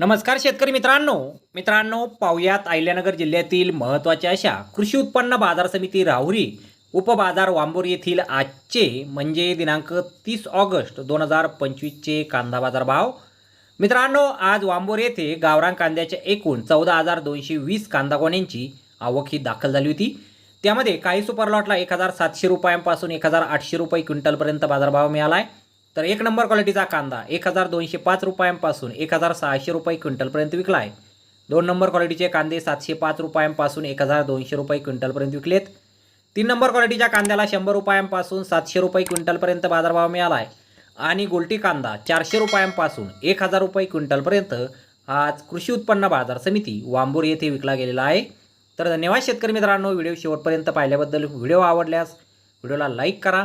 नमस्कार शेतकरी मित्रांनो. मित्रांनो पाहुयात अहिल्यानगर जिल्ह्यातील महत्त्वाच्या अशा कृषी उत्पन्न बाजार समिती राहुरी उपबाजार वांबोर येथील आजचे म्हणजे दिनांक तीस ऑगस्ट दोन हजार पंचवीसचे कांदा बाजार भाव मित्रांनो आज वांबोर येथे गावरान कांद्याच्या एकूण चौदा हजार दोनशे वीस कांदा गोण्यांची आवक ही दाखल झाली होती. त्यामध्ये काही सुपरलॉटला एक हजार सातशे रुपयांपासून एक हजार आठशे रुपये क्विंटलपर्यंत बाजारभाव मिळाला आहे तर एक नंबर क्वालिटीचा कांदा एक हजार दोनशे पाच रुपयांपासून एक हजार सहाशे रुपये क्विंटलपर्यंत विकला आहे. दोन नंबर क्वालिटीचे कांदे सातशे पाच रुपयांपासून एक हजार दोनशे रुपये क्विंटलपर्यंत विकलेत. तीन नंबर क्वालिटीच्या कांद्याला शंभर रुपयांपासून सातशे रुपये क्विंटलपर्यंत बाजारभाव मिळाला आहे. आणि गोल्टी कांदा चारशे रुपयांपासून एक हजार रुपये क्विंटलपर्यंत आज कृषी उत्पन्न बाजार समिती वांबूर येथे विकला गेलेला आहे. तर धन्यवाद शेतकरी मित्रांनो व्हिडिओ शेवटपर्यंत पाहिल्याबद्दल व्हिडिओ आवडल्यास व्हिडिओला लाईक करा.